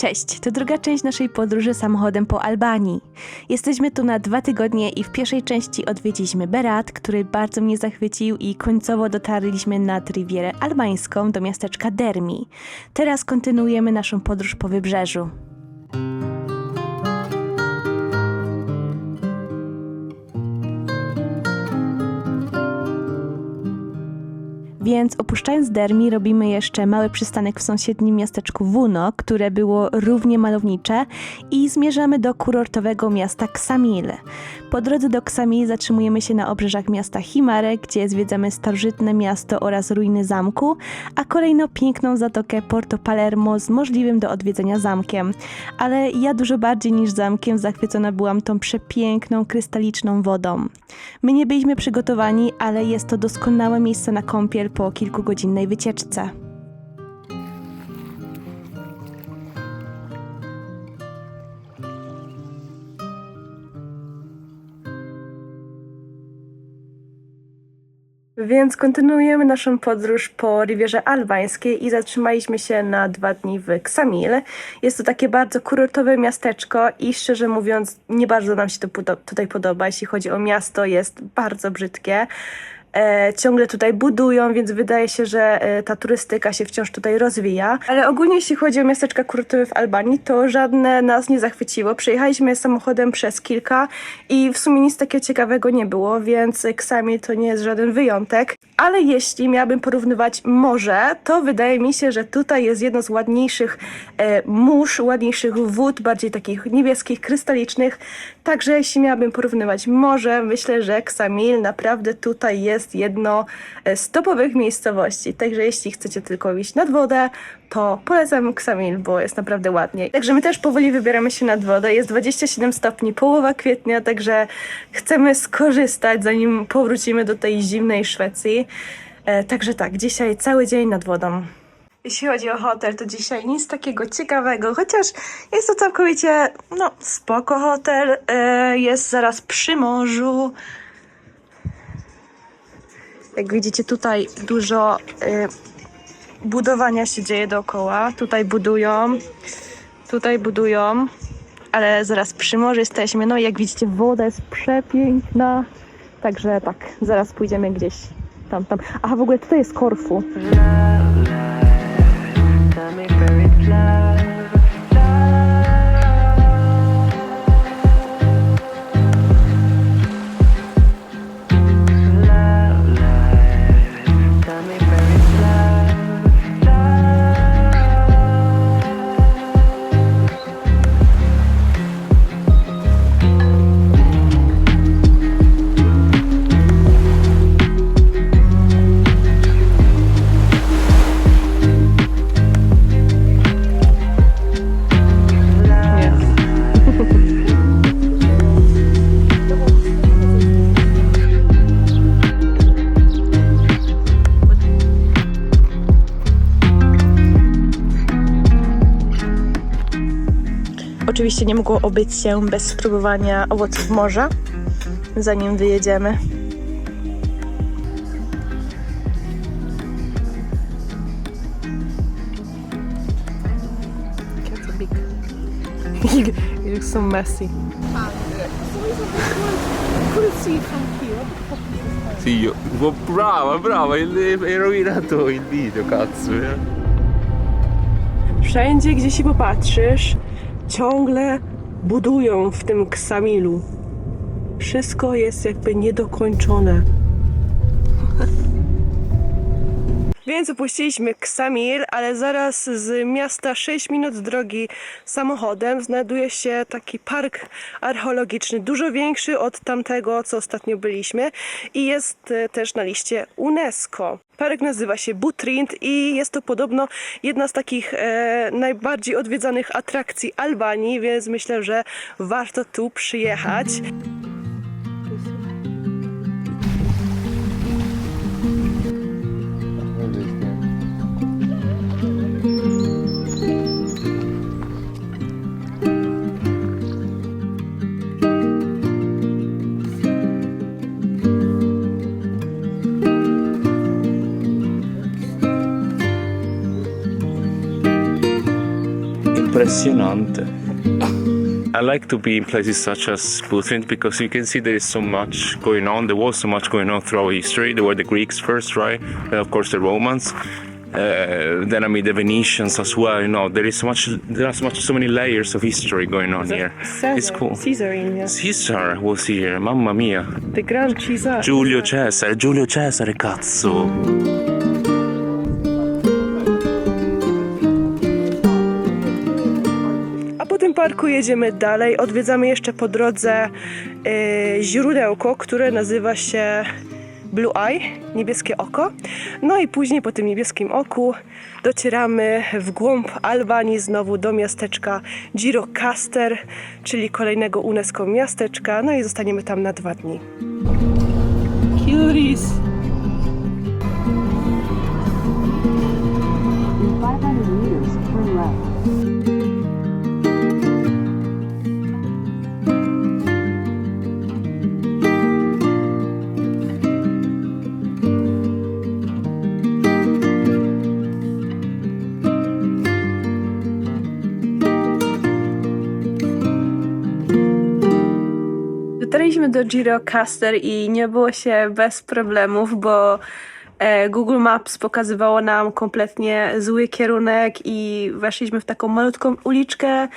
Cześć, to druga część naszej podróży samochodem po Albanii. Jesteśmy tu na dwa tygodnie i w pierwszej części odwiedziliśmy Berat, który bardzo mnie zachwycił i końcowo dotarliśmy nad Rivierę Albańską do miasteczka Dermi. Teraz kontynuujemy naszą podróż po wybrzeżu. Więc opuszczając Dermi robimy jeszcze mały przystanek w sąsiednim miasteczku Wuno, które było równie malownicze i zmierzamy do kurortowego miasta Ksamil. Po drodze do Ksamil zatrzymujemy się na obrzeżach miasta Himare, gdzie zwiedzamy starożytne miasto oraz ruiny zamku, a kolejno piękną zatokę Porto Palermo z możliwym do odwiedzenia zamkiem. Ale ja dużo bardziej niż zamkiem zachwycona byłam tą przepiękną, krystaliczną wodą. My nie byliśmy przygotowani, ale jest to doskonałe miejsce na kąpiel po kilkugodzinnej wycieczce. Więc kontynuujemy naszą podróż po Rivierze Albańskiej i zatrzymaliśmy się na dwa dni w Ksamil. Jest to takie bardzo kurortowe miasteczko i szczerze mówiąc nie bardzo nam się to tutaj podoba. Jeśli chodzi o miasto, jest bardzo brzydkie. E, ciągle tutaj budują, więc wydaje się, że e, ta turystyka się wciąż tutaj rozwija. Ale ogólnie jeśli chodzi o miasteczka kurortowe w Albanii, to żadne nas nie zachwyciło. Przejechaliśmy samochodem przez kilka i w sumie nic takiego ciekawego nie było, więc Ksamil to nie jest żaden wyjątek. Ale jeśli miałabym porównywać morze, to wydaje mi się, że tutaj jest jedno z ładniejszych e, mórz, ładniejszych wód, bardziej takich niebieskich, krystalicznych. Także jeśli miałabym porównywać morze, myślę, że Ksamil naprawdę tutaj jest jedno e, z topowych miejscowości. Także jeśli chcecie tylko iść nad wodę, to polecam Ksamil, bo jest naprawdę ładnie. Także my też powoli wybieramy się nad wodę. Jest 27 stopni, połowa kwietnia, także chcemy skorzystać, zanim powrócimy do tej zimnej Szwecji. E, także tak, dzisiaj cały dzień nad wodą. Jeśli chodzi o hotel, to dzisiaj nic takiego ciekawego, chociaż jest to całkowicie, no, spoko hotel. E, jest zaraz przy morzu. Jak widzicie, tutaj dużo e, budowania się dzieje dookoła. Tutaj budują, tutaj budują, ale zaraz przy morzu jesteśmy. No i jak widzicie, woda jest przepiękna. Także tak, zaraz pójdziemy gdzieś tam, tam. Aha, w ogóle tutaj jest Korfu. Oczywiście nie mogło obyć się bez spróbowania owoców morza, zanim wyjedziemy. That's a big. it looks so messy. Sì, io. Oh, brava, brava, hai rovinato il video, cazzo. eh. Wszędzie, gdzie się popatrzysz, ciągle budują w tym Ksamilu. Wszystko jest jakby niedokończone. Więc opuściliśmy Ksamil, ale zaraz z miasta 6 minut drogi samochodem znajduje się taki park archeologiczny, dużo większy od tamtego, co ostatnio byliśmy i jest e, też na liście UNESCO. Park nazywa się Butrint i jest to podobno jedna z takich e, najbardziej odwiedzanych atrakcji Albanii, więc myślę, że warto tu przyjechać. impressionante. I like to be in places such as Butrint because you can see there is so much going on. There was so much going on throughout history. There were the Greeks first, right? And of course the Romans. Uh, then I mean the Venetians as well. You know, there is so much, there are so much, so many layers of history going on here. Caesar, it's cool. Caesar India. Caesar was here. Mamma mia. The Grand Caesar. Giulio Cesare. Giulio Cesare. Cazzo. Parku jedziemy dalej. Odwiedzamy jeszcze po drodze e, źródełko, które nazywa się Blue Eye, niebieskie oko. No i później po tym niebieskim oku docieramy w głąb Albanii znowu do miasteczka Girocaster, czyli kolejnego UNESCO miasteczka. No i zostaniemy tam na dwa dni. Do Girocaster i nie było się bez problemów, bo e, Google Maps pokazywało nam kompletnie zły kierunek i weszliśmy w taką malutką uliczkę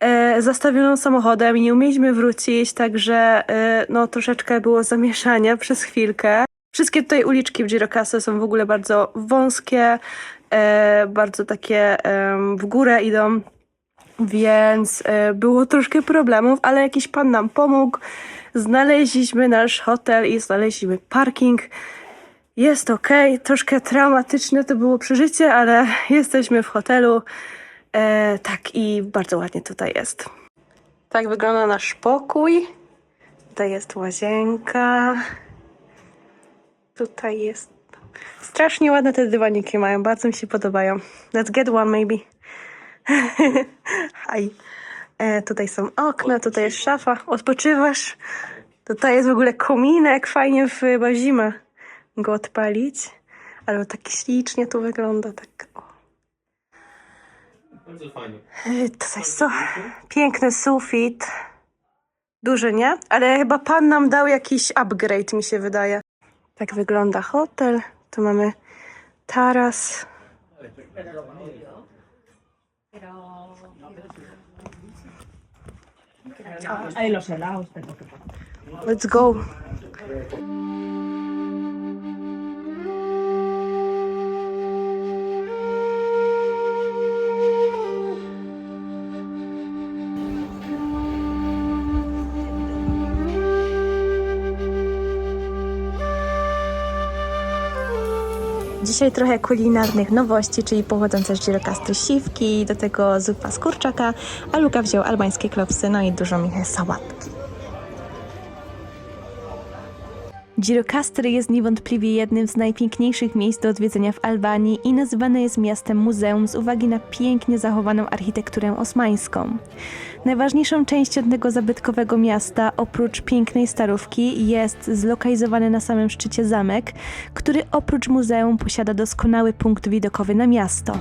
e, zastawioną samochodem i nie umieliśmy wrócić, także e, no troszeczkę było zamieszania przez chwilkę. Wszystkie tutaj uliczki w Girocaster są w ogóle bardzo wąskie, bardzo takie w górę idą. Więc e, było troszkę problemów, ale jakiś pan nam pomógł. Znaleźliśmy nasz hotel i znaleźliśmy parking. Jest ok, troszkę traumatyczne to było przeżycie, ale jesteśmy w hotelu. E, tak, i bardzo ładnie tutaj jest. Tak wygląda nasz pokój. Tutaj jest łazienka. Tutaj jest. Strasznie ładne te dywaniki mają, bardzo mi się podobają. Let's get one maybe. Haj. E, tutaj są okna, tutaj jest szafa. Odpoczywasz. Tutaj jest w ogóle kominek. Fajnie w chyba zimę go odpalić. Ale tak ślicznie tu wygląda. Tak. O. E, Tutaj co? Piękny sufit. Duży, nie? Ale chyba pan nam dał jakiś upgrade, mi się wydaje. Tak wygląda hotel. Tu mamy taras. Pero... Hay los helados, tengo que Let's go. Dzisiaj trochę kulinarnych nowości, czyli pochodzące z Girokastry siwki, do tego zupa z kurczaka, a Luka wziął albańskie klopsy, no i dużo mi sałatki. Girokastr jest niewątpliwie jednym z najpiękniejszych miejsc do odwiedzenia w Albanii i nazywane jest miastem muzeum z uwagi na pięknie zachowaną architekturę osmańską. Najważniejszą częścią tego zabytkowego miasta, oprócz pięknej starówki, jest zlokalizowany na samym szczycie zamek, który oprócz muzeum posiada doskonały punkt widokowy na miasto.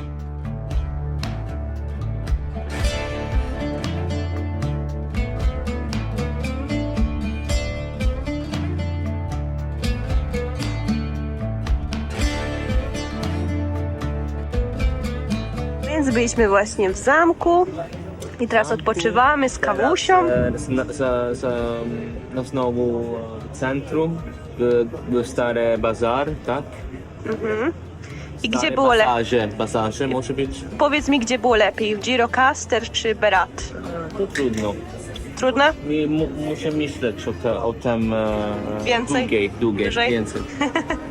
Byliśmy właśnie w zamku i teraz odpoczywamy z kawusią. E, no znowu e, centrum, by- był stary bazar, tak? I gdzie było lepiej? Bazarze, bazarze może być? Powiedz mi, gdzie było lepiej? W Girocaster czy Berat? To trudno. Trudne? Mi, mu, muszę myśleć o, te, o tym e, Więcej? długiej, długiej, Dłużej? więcej.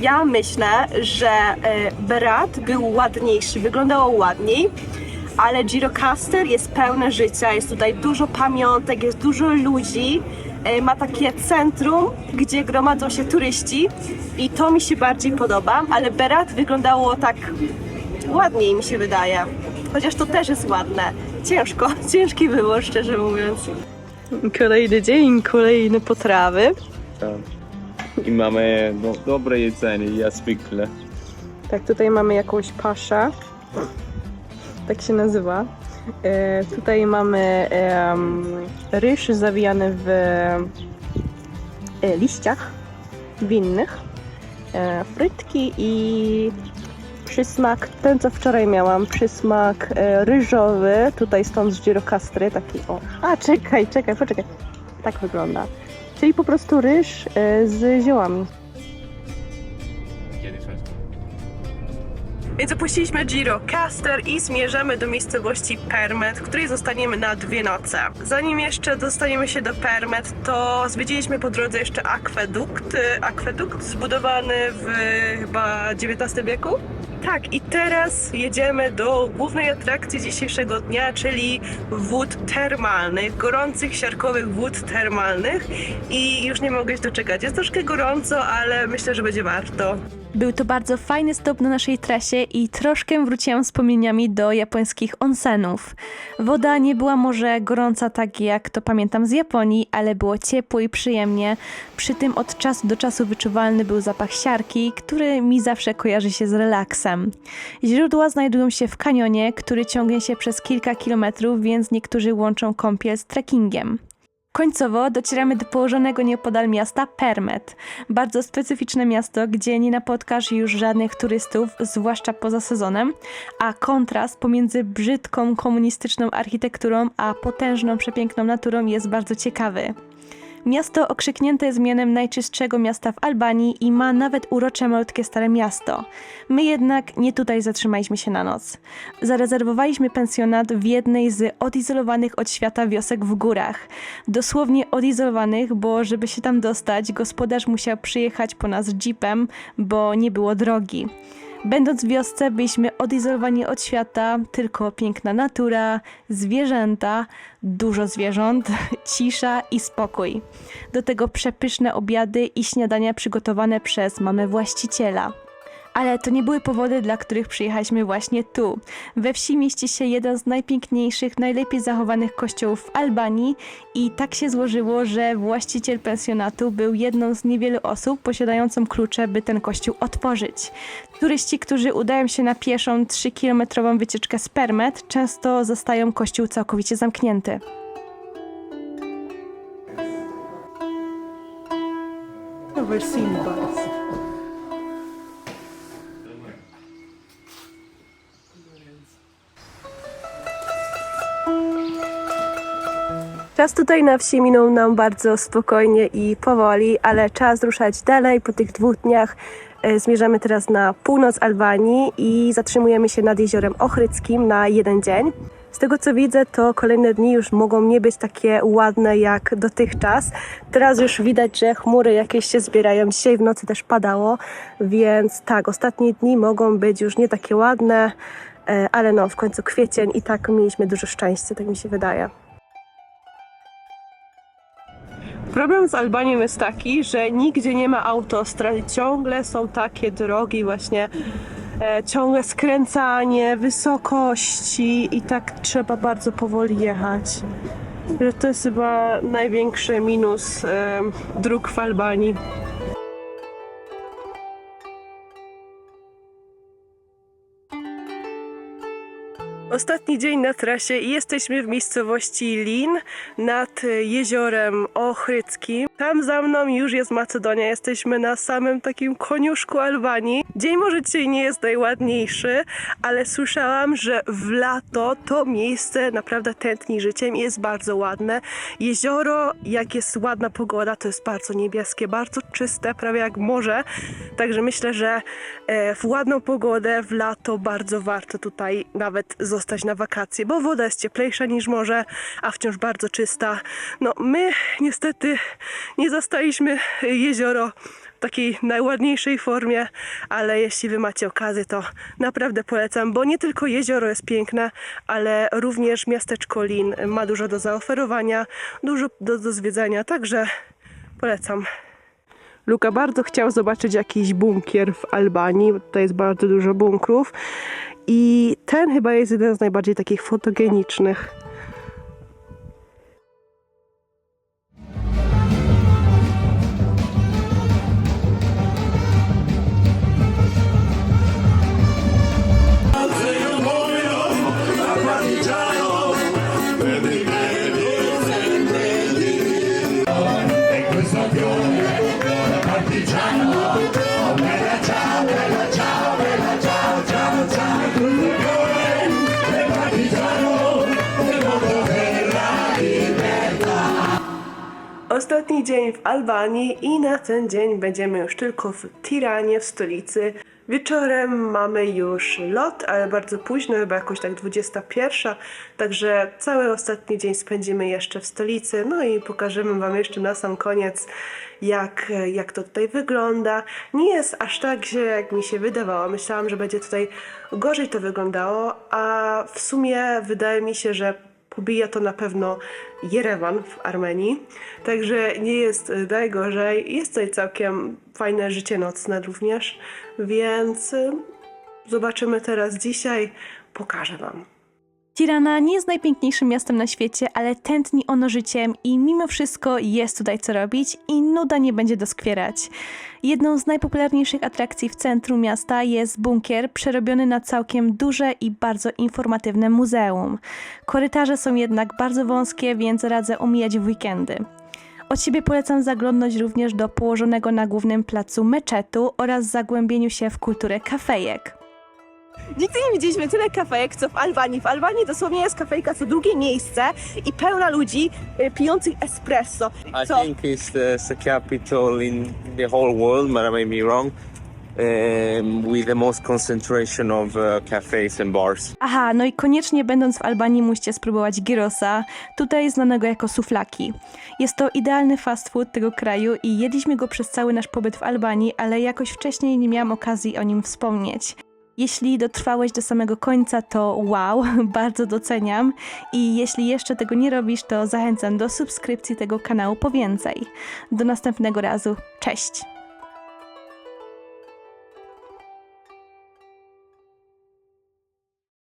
Ja myślę, że e, Berat był ładniejszy, wyglądało ładniej, ale Girocaster jest pełne życia, jest tutaj dużo pamiątek, jest dużo ludzi, e, ma takie centrum, gdzie gromadzą się turyści i to mi się bardziej podoba, ale Berat wyglądało tak ładniej mi się wydaje, chociaż to też jest ładne. Ciężko, ciężkie było, szczerze mówiąc. Kolejny dzień, kolejne potrawy. I mamy no, dobre jedzenie, jak zwykle. Tak, tutaj mamy jakąś paszę. Tak się nazywa. E, tutaj mamy ryż zawijany w e, liściach winnych, e, frytki i przysmak, ten co wczoraj miałam, przysmak e, ryżowy, tutaj stąd z Girocastry, taki o. A czekaj, czekaj, poczekaj. Tak wygląda. Czyli po prostu ryż e, z ziołami. Więc opuściliśmy Giro Caster i zmierzamy do miejscowości Permet, w której zostaniemy na dwie noce. Zanim jeszcze dostaniemy się do Permet, to zwiedziliśmy po drodze jeszcze akwedukt. y, Akwedukt zbudowany w chyba XIX wieku. Tak, i teraz jedziemy do głównej atrakcji dzisiejszego dnia, czyli wód termalnych, gorących, siarkowych wód termalnych. I już nie mogę się doczekać. Jest troszkę gorąco, ale myślę, że będzie warto. Był to bardzo fajny stop na naszej trasie i troszkę wróciłam wspomnieniami do japońskich onsenów. Woda nie była może gorąca tak jak to pamiętam z Japonii, ale było ciepło i przyjemnie. Przy tym od czasu do czasu wyczuwalny był zapach siarki, który mi zawsze kojarzy się z relaksem. Źródła znajdują się w kanionie, który ciągnie się przez kilka kilometrów, więc niektórzy łączą kąpiel z trekkingiem. Końcowo docieramy do położonego nieopodal miasta Permet. Bardzo specyficzne miasto, gdzie nie napotkasz już żadnych turystów, zwłaszcza poza sezonem, a kontrast pomiędzy brzydką komunistyczną architekturą a potężną, przepiękną naturą jest bardzo ciekawy. Miasto okrzyknięte jest mianem najczystszego miasta w Albanii i ma nawet urocze malutkie stare miasto. My jednak nie tutaj zatrzymaliśmy się na noc. Zarezerwowaliśmy pensjonat w jednej z odizolowanych od świata wiosek w górach. Dosłownie odizolowanych, bo żeby się tam dostać, gospodarz musiał przyjechać po nas jeepem, bo nie było drogi. Będąc w wiosce, byliśmy odizolowani od świata, tylko piękna natura, zwierzęta, dużo zwierząt, cisza i spokój. Do tego przepyszne obiady i śniadania przygotowane przez mamę właściciela. Ale to nie były powody, dla których przyjechaliśmy właśnie tu. We wsi mieści się jeden z najpiękniejszych, najlepiej zachowanych kościołów w Albanii i tak się złożyło, że właściciel pensjonatu był jedną z niewielu osób posiadającą klucze, by ten kościół otworzyć. Turyści, którzy udają się na pieszą 3-kilometrową wycieczkę z Permet, często zostają kościół całkowicie zamknięty. Never seen Czas tutaj na wsi minął nam bardzo spokojnie i powoli, ale czas ruszać dalej. Po tych dwóch dniach e, zmierzamy teraz na północ Albanii i zatrzymujemy się nad jeziorem Ochryckim na jeden dzień. Z tego co widzę, to kolejne dni już mogą nie być takie ładne jak dotychczas. Teraz już widać, że chmury jakieś się zbierają. Dzisiaj w nocy też padało, więc tak, ostatnie dni mogą być już nie takie ładne, e, ale no w końcu kwiecień i tak mieliśmy dużo szczęścia, tak mi się wydaje. Problem z Albanią jest taki, że nigdzie nie ma autostrad ciągle są takie drogi właśnie e, ciągle skręcanie, wysokości i tak trzeba bardzo powoli jechać. Że to jest chyba największy minus e, dróg w Albanii. Ostatni dzień na trasie i jesteśmy w miejscowości Lin nad jeziorem Ochryckim. Tam za mną już jest Macedonia. Jesteśmy na samym takim koniuszku Albanii. Dzień może dzisiaj nie jest najładniejszy, ale słyszałam, że w lato to miejsce naprawdę tętni życiem i jest bardzo ładne. Jezioro, jak jest ładna pogoda, to jest bardzo niebieskie, bardzo czyste, prawie jak morze. Także myślę, że e, w ładną pogodę, w lato bardzo warto tutaj nawet zostać na wakacje, bo woda jest cieplejsza niż morze, a wciąż bardzo czysta. No my niestety nie zastaliśmy jezioro w takiej najładniejszej formie, ale jeśli wy macie okazję, to naprawdę polecam, bo nie tylko jezioro jest piękne, ale również miasteczko Lin ma dużo do zaoferowania, dużo do, do zwiedzania, także polecam. Luka bardzo chciał zobaczyć jakiś bunkier w Albanii, bo tutaj jest bardzo dużo bunkrów i ten chyba jest jeden z najbardziej takich fotogenicznych. partigiano Ostatni dzień w Albanii i na ten dzień będziemy już tylko w Tiranie, w stolicy. Wieczorem mamy już lot, ale bardzo późno, chyba jakoś tak 21, także cały ostatni dzień spędzimy jeszcze w stolicy, no i pokażemy Wam jeszcze na sam koniec, jak, jak to tutaj wygląda. Nie jest aż tak źle, jak mi się wydawało. Myślałam, że będzie tutaj gorzej to wyglądało, a w sumie wydaje mi się, że pobija to na pewno Jerewan w Armenii. Także nie jest y, najgorzej. Jest tutaj całkiem fajne życie nocne również, więc y, zobaczymy teraz dzisiaj. Pokażę Wam. Tirana nie jest najpiękniejszym miastem na świecie, ale tętni ono życiem i mimo wszystko jest tutaj co robić i nuda nie będzie doskwierać. Jedną z najpopularniejszych atrakcji w centrum miasta jest bunkier przerobiony na całkiem duże i bardzo informatywne muzeum. Korytarze są jednak bardzo wąskie, więc radzę omijać w weekendy. Od siebie polecam zaglądnąć również do położonego na głównym placu meczetu oraz zagłębieniu się w kulturę kafejek. Nigdy nie widzieliśmy tyle kafejek, co w Albanii. W Albanii dosłownie jest kafejka co drugie miejsce i pełna ludzi y, pijących espresso. I Co? think it's the, it's the capital in the whole world, but I may be wrong, um, with the most concentration of uh, cafes and bars. Aha, no i koniecznie będąc w Albanii musicie spróbować gyrosa, tutaj znanego jako suflaki. Jest to idealny fast food tego kraju i jedliśmy go przez cały nasz pobyt w Albanii, ale jakoś wcześniej nie miałam okazji o nim wspomnieć. Jeśli dotrwałeś do samego końca, to wow, bardzo doceniam. I jeśli jeszcze tego nie robisz, to zachęcam do subskrypcji tego kanału po więcej. Do następnego razu. Cześć!